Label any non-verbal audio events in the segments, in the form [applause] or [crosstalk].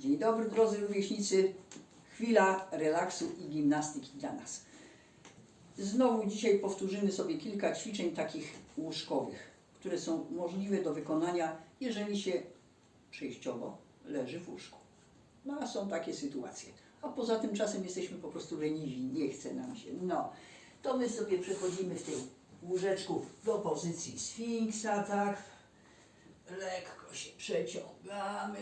Dzień dobry drodzy rówieśnicy. Chwila relaksu i gimnastyki dla nas. Znowu dzisiaj powtórzymy sobie kilka ćwiczeń takich łóżkowych, które są możliwe do wykonania, jeżeli się przejściowo leży w łóżku. No a są takie sytuacje. A poza tym czasem jesteśmy po prostu leniwi, nie chce nam się. No, to my sobie przechodzimy w tym łóżeczku do pozycji sfinksa, tak? Lekko się przeciągamy.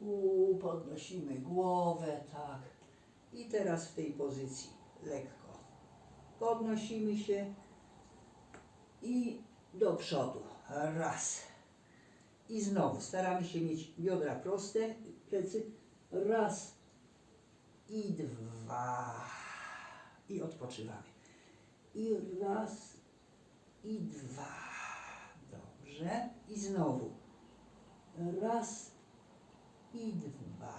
U, podnosimy głowę, tak. I teraz w tej pozycji lekko podnosimy się i do przodu. Raz. I znowu staramy się mieć biodra proste, plecy. Raz i dwa. I odpoczywamy. I raz i dwa. Dobrze. I znowu. Raz i dwa.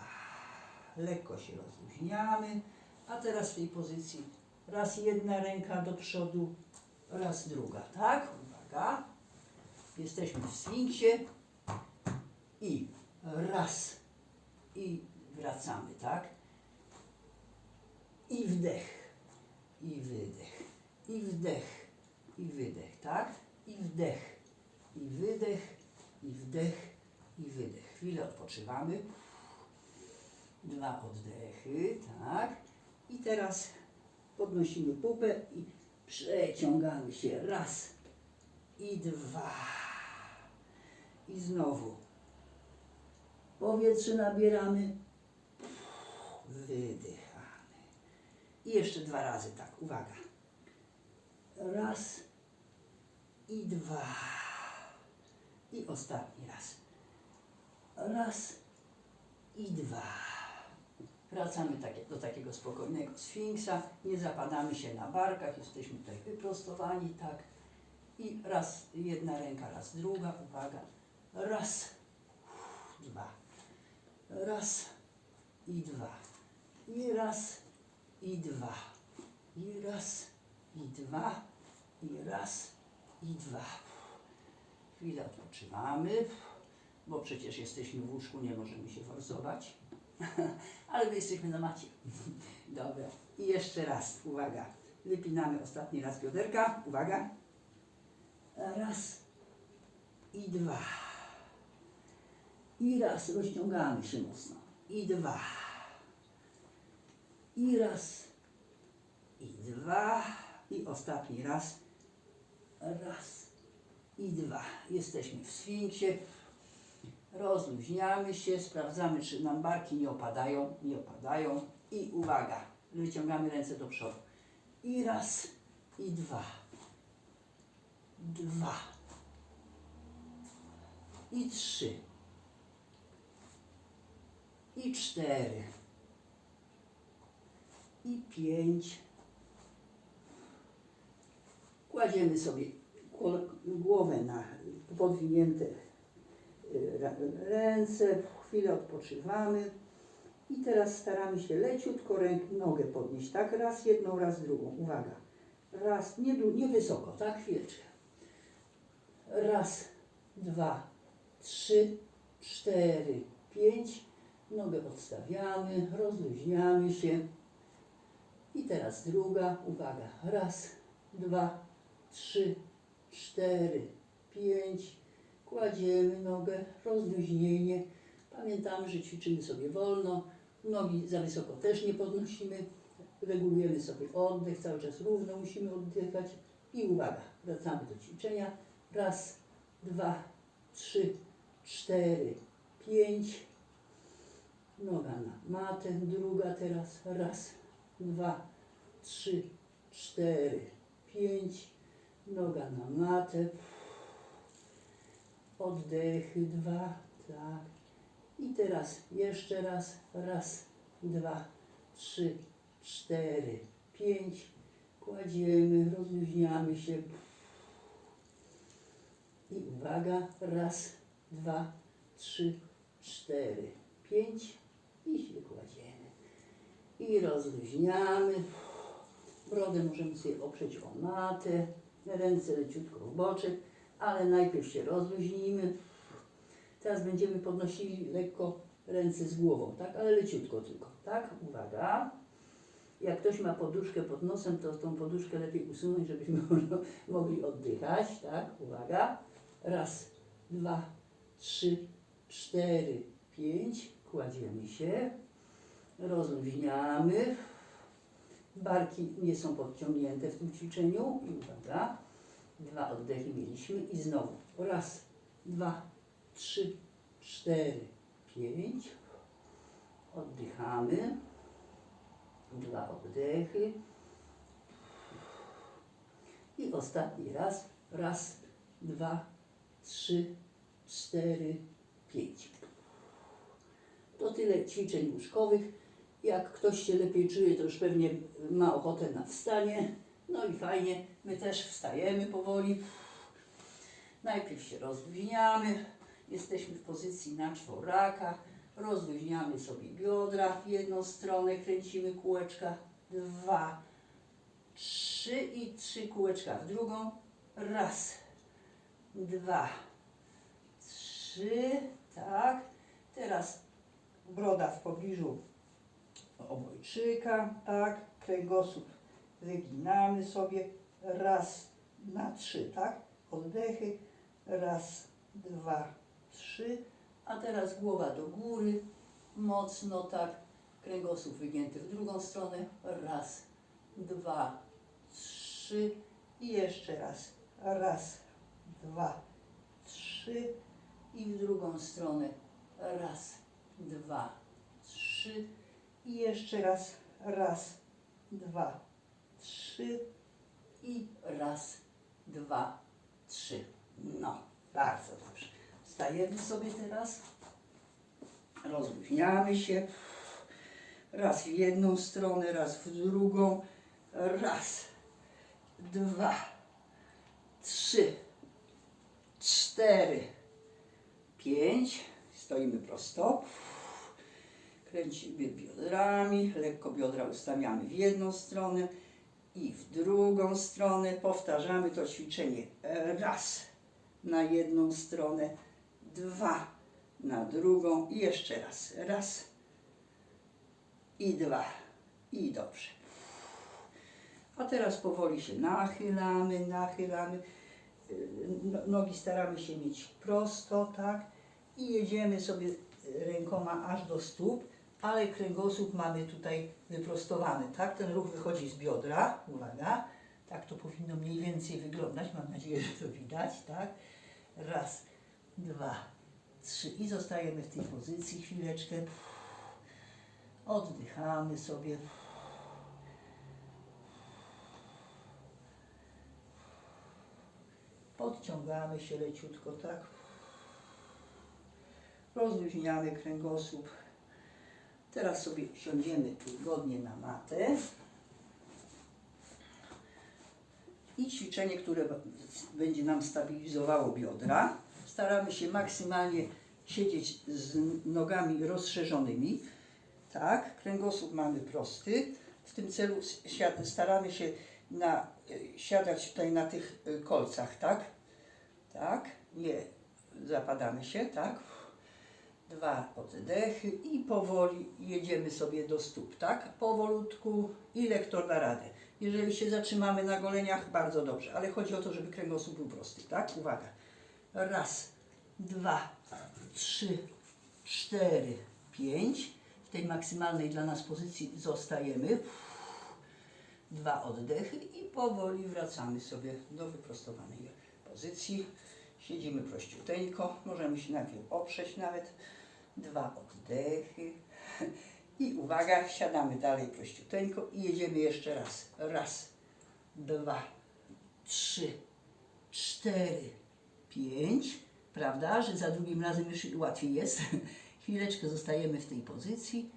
Lekko się rozluźniamy. A teraz w tej pozycji raz jedna ręka do przodu, raz druga, tak? Uwaga. Jesteśmy w sfinksie i raz i wracamy, tak? I wdech, i wydech, i wdech, i wydech, tak? I wdech, i wydech, i wdech, i wydech. Chwilę odpoczywamy. Dwa oddechy, tak. I teraz podnosimy pupę i przeciągamy się. Raz i dwa. I znowu. Powietrze nabieramy. Wydychamy. I jeszcze dwa razy, tak. Uwaga. Raz i dwa. I ostatni raz. Raz i dwa. Wracamy takie, do takiego spokojnego sfinksa. Nie zapadamy się na barkach. Jesteśmy tutaj wyprostowani, tak. I raz, jedna ręka, raz druga. Uwaga. Raz, dwa. Raz i dwa. I raz i dwa. I raz i dwa. I raz i dwa. Chwilę odpoczywamy, bo przecież jesteśmy w łóżku, nie możemy się forsować. [laughs] Ale my jesteśmy na macie. [laughs] Dobra. I jeszcze raz, uwaga. Wypinamy ostatni raz bioderka. Uwaga. Raz i dwa. I raz, rozciągamy się mocno. I dwa. I raz. I dwa. I ostatni raz. Raz i dwa. Jesteśmy w sfinksie. Rozluźniamy się, sprawdzamy, czy nam barki nie opadają. Nie opadają. I uwaga, wyciągamy ręce do przodu. I raz, i dwa. Dwa. I trzy. I cztery. I pięć. Kładziemy sobie głowę na podwinięte y, ręce, chwilę odpoczywamy i teraz staramy się leciutko ręk, nogę podnieść, tak? Raz jedną, raz drugą. Uwaga. Raz, nie, nie wysoko, tak? Chwileczkę. Raz, dwa, trzy, cztery, pięć. Nogę odstawiamy, rozluźniamy się. I teraz druga, uwaga. Raz, dwa, trzy, cztery, pięć. Kładziemy nogę, rozluźnienie. Pamiętamy, że ćwiczymy sobie wolno. Nogi za wysoko też nie podnosimy. Regulujemy sobie oddech, cały czas równo musimy oddychać. I uwaga, wracamy do ćwiczenia. Raz, dwa, trzy, cztery, pięć. Noga na matę, druga teraz. Raz, dwa, trzy, cztery, pięć. Noga na matę. Oddechy dwa, tak. I teraz jeszcze raz. Raz, dwa, trzy, cztery, pięć. Kładziemy, rozluźniamy się. I uwaga. Raz, dwa, trzy, cztery, pięć. I się kładziemy. I rozluźniamy. Brodę możemy sobie oprzeć o matę, ręce leciutko w boczek, ale najpierw się rozluźnimy. Teraz będziemy podnosili lekko ręce z głową, tak? Ale leciutko tylko, tak? Uwaga. Jak ktoś ma poduszkę pod nosem, to tą poduszkę lepiej usunąć, żebyśmy [laughs] mogli oddychać, tak? Uwaga. Raz, dwa, trzy, cztery, pięć. Kładziemy się. Rozluźniamy. Barki nie są podciągnięte w tym ćwiczeniu. I uwaga. Dwa oddechy mieliśmy i znowu. Raz, dwa, trzy, cztery, pięć. Oddychamy. Dwa oddechy. I ostatni raz. Raz, dwa, trzy, cztery, pięć. To tyle ćwiczeń łóżkowych. Jak ktoś się lepiej czuje, to już pewnie ma ochotę na wstanie. No i fajnie, my też wstajemy powoli. Najpierw się rozluźniamy. Jesteśmy w pozycji na czworaka. Rozluźniamy sobie biodra w jedną stronę, kręcimy kółeczka. Dwa, trzy i trzy kółeczka w drugą. Raz, dwa, trzy, tak. Teraz broda w pobliżu obojczyka, tak. Kręgosłup wyginamy sobie. Raz na trzy, tak. Oddechy. Raz, dwa, trzy. A teraz głowa do góry. Mocno tak. Kręgosłup wygięty w drugą stronę. Raz, dwa, trzy. I jeszcze raz. Raz, dwa, trzy. I w drugą stronę. Raz, dwa, trzy. I jeszcze raz. Raz, dwa, trzy. I raz, dwa, trzy. No, bardzo dobrze. Wstajemy sobie teraz. Rozluźniamy się. Raz w jedną stronę, raz w drugą. Raz, dwa, trzy, cztery, pięć. Stoimy prosto. Kręcimy biodrami, lekko biodra ustawiamy w jedną stronę i w drugą stronę. Powtarzamy to ćwiczenie raz na jedną stronę, dwa na drugą i jeszcze raz. Raz i dwa. I dobrze. A teraz powoli się nachylamy, nachylamy. No- Nogi staramy się mieć prosto, tak? I jedziemy sobie rękoma aż do stóp, ale kręgosłup mamy tutaj wyprostowany, tak? Ten ruch wychodzi z biodra, uwaga. Tak to powinno mniej więcej wyglądać, mam nadzieję, że to widać, tak? Raz, dwa, trzy i zostajemy w tej pozycji chwileczkę. Oddychamy sobie. Podciągamy się leciutko, tak? Rozluźniamy kręgosłup. Teraz sobie siądziemy wygodnie na matę. I ćwiczenie, które będzie nam stabilizowało biodra. Staramy się maksymalnie siedzieć z nogami rozszerzonymi. Tak, kręgosłup mamy prosty. W tym celu staramy się na, e, siadać tutaj na tych e, kolcach, tak? Tak, nie zapadamy się, tak? Dwa oddechy i powoli jedziemy sobie do stóp, tak? Powolutku, ile kto da radę. Jeżeli się zatrzymamy na goleniach, bardzo dobrze, ale chodzi o to, żeby kręgosłup był prosty, tak? Uwaga. Raz, dwa, trzy, cztery, pięć. W tej maksymalnej dla nas pozycji zostajemy. Dwa oddechy i powoli wracamy sobie do wyprostowanej pozycji. Siedzimy prościuteńko, możemy się najpierw oprzeć nawet. Dwa oddechy. I uwaga, siadamy dalej prościuteńko i jedziemy jeszcze raz. Raz, dwa, trzy, cztery, pięć. Prawda, że za drugim razem już łatwiej jest. Chwileczkę zostajemy w tej pozycji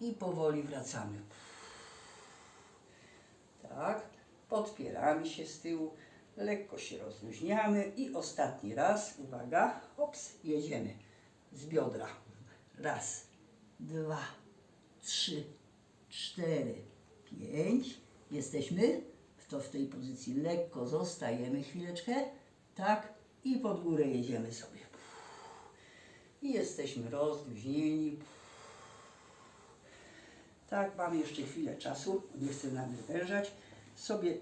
i powoli wracamy. Tak, podpieramy się z tyłu, lekko się rozluźniamy i ostatni raz, uwaga, ops, jedziemy z biodra. Raz, dwa, trzy, cztery, pięć. Jesteśmy w to w tej pozycji lekko zostajemy chwileczkę, tak i pod górę jedziemy sobie. i jesteśmy rozluźnieni. Tak, mamy jeszcze chwilę czasu, nie chcę nadwyrężać. Sobie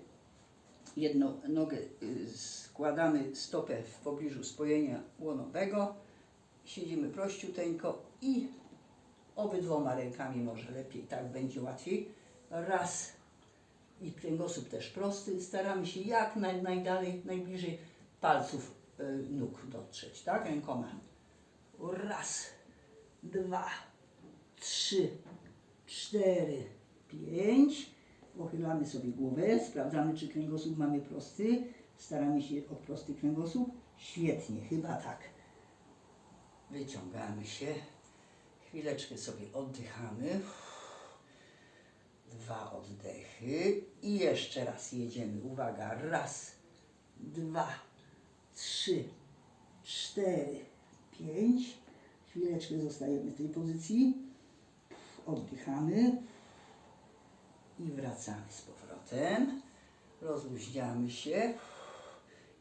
jedną nogę y, składamy stopę w pobliżu spojenia łonowego, siedzimy prościuteńko i obydwoma rękami może lepiej, tak będzie łatwiej. Raz i kręgosłup też prosty. Staramy się jak naj, najdalej, najbliżej palców y, nóg dotrzeć, tak? Rękoma. Raz, dwa, trzy, cztery, pięć. Pochylamy sobie głowę, sprawdzamy, czy kręgosłup mamy prosty. Staramy się o prosty kręgosłup. Świetnie, chyba tak. Wyciągamy się. Chwileczkę sobie oddychamy. Dwa oddechy. I jeszcze raz jedziemy. Uwaga. Raz, dwa, trzy, cztery, pięć. Chwileczkę zostajemy w tej pozycji. Oddychamy. I wracamy z powrotem. Rozluźniamy się.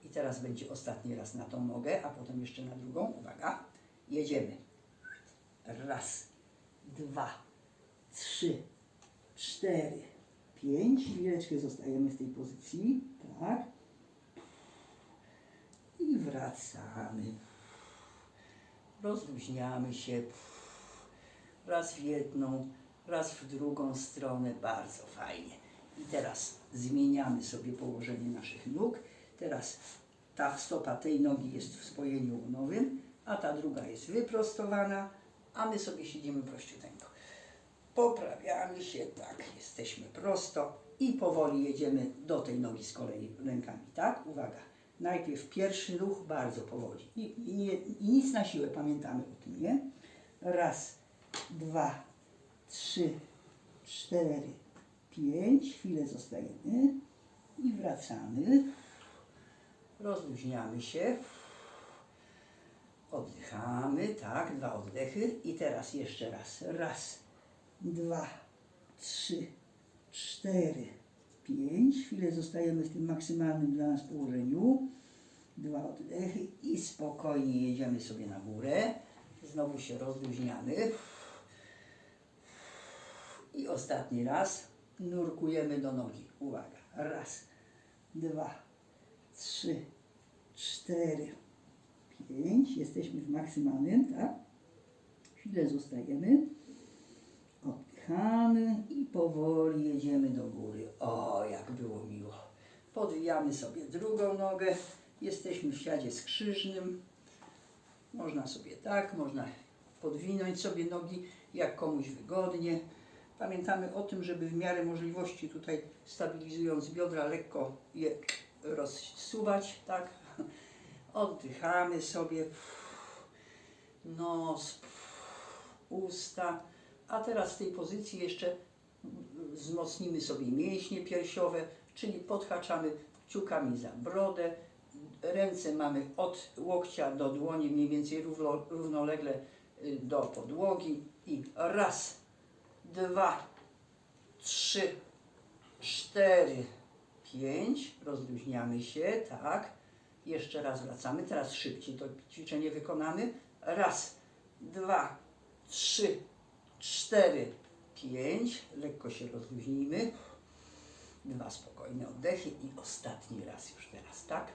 I teraz będzie ostatni raz na tą nogę, a potem jeszcze na drugą. Uwaga. Jedziemy. Raz, dwa, trzy, cztery, pięć. Chwileczkę zostajemy w tej pozycji. Tak. I wracamy. Rozluźniamy się. Raz w jedną, raz w drugą stronę. Bardzo fajnie. I teraz zmieniamy sobie położenie naszych nóg. Teraz ta stopa tej nogi jest w spojeniu łonowym, a ta druga jest wyprostowana, a my sobie siedzimy prościuteńko. Poprawiamy się, tak, jesteśmy prosto i powoli jedziemy do tej nogi z kolei rękami, tak? Uwaga. Najpierw pierwszy ruch bardzo powoli i, i, nie, i nic na siłę, pamiętamy o tym, nie? Raz, dwa, trzy, cztery, pięć, chwilę zostajemy i wracamy. Rozluźniamy się. Oddychamy, tak, dwa oddechy. I teraz jeszcze raz. Raz, dwa, trzy, cztery, pięć. Chwilę zostajemy w tym maksymalnym dla nas położeniu. Dwa oddechy i spokojnie jedziemy sobie na górę. Znowu się rozluźniamy. I ostatni raz nurkujemy do nogi. Uwaga. Raz, dwa, trzy, cztery, pięć. Jesteśmy w maksymalnym, tak? Chwilę zostajemy. Oddychamy i powoli jedziemy do góry. O, jak było miło. Podwijamy sobie drugą nogę. Jesteśmy w siadzie skrzyżnym. Można sobie tak, można podwinąć sobie nogi, jak komuś wygodnie. Pamiętamy o tym, żeby w miarę możliwości tutaj stabilizując biodra lekko je rozsuwać, tak? Oddychamy sobie. Nos, usta. A teraz w tej pozycji jeszcze wzmocnimy sobie mięśnie piersiowe, czyli podhaczamy kciukami za brodę. Ręce mamy od łokcia do dłoni, mniej więcej równo, równolegle y, do podłogi. I raz, dwa, trzy, cztery, pięć. Rozluźniamy się, tak. Jeszcze raz wracamy. Teraz szybciej to ćwiczenie wykonamy. Raz, dwa, trzy, cztery, pięć. Lekko się rozluźnijmy. Dwa spokojne oddechy i ostatni raz już teraz, tak?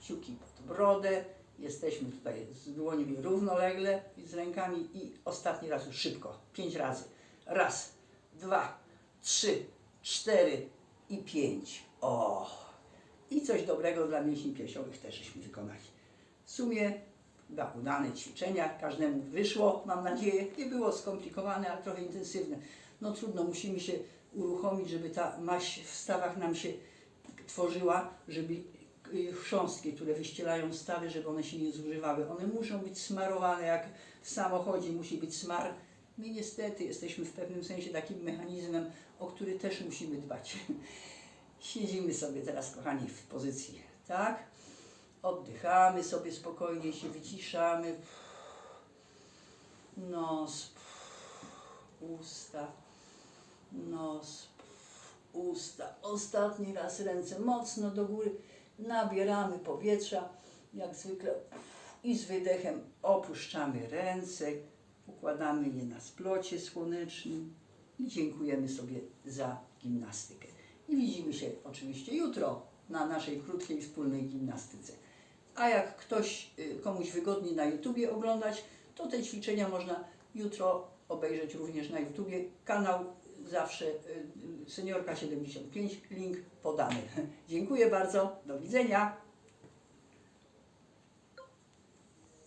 Kciuki pod brodę. Jesteśmy tutaj z dłońmi równolegle i z rękami i ostatni raz już szybko. Pięć razy. Raz, dwa, trzy, cztery i pięć. O! I coś dobrego dla mięśni piersiowych też żeśmy wykonali. W sumie dla udane ćwiczenia, każdemu wyszło, mam nadzieję. Nie było skomplikowane, ale trochę intensywne. No trudno, musimy się uruchomić, żeby ta maść w stawach nam się tworzyła, żeby y, chrząstki, które wyścielają stawy, żeby one się nie zużywały. One muszą być smarowane, jak w samochodzie musi być smar. My niestety jesteśmy w pewnym sensie takim mechanizmem, o który też musimy dbać. [laughs] Siedzimy sobie teraz, kochani, w pozycji, tak? Oddychamy sobie spokojnie, się wyciszamy. Nos, usta, nos, usta. Ostatni raz ręce mocno do góry. Nabieramy powietrza, jak zwykle i z wydechem opuszczamy ręce, układamy je na splocie słonecznym i dziękujemy sobie za gimnastykę. I widzimy się oczywiście jutro na naszej krótkiej wspólnej gimnastyce. A jak ktoś, y, komuś wygodniej na YouTubie oglądać, to te ćwiczenia można jutro obejrzeć również na YouTubie. Kanał zawsze y, y, Seniorka 75, link podany. [laughs] Dziękuję bardzo, do widzenia.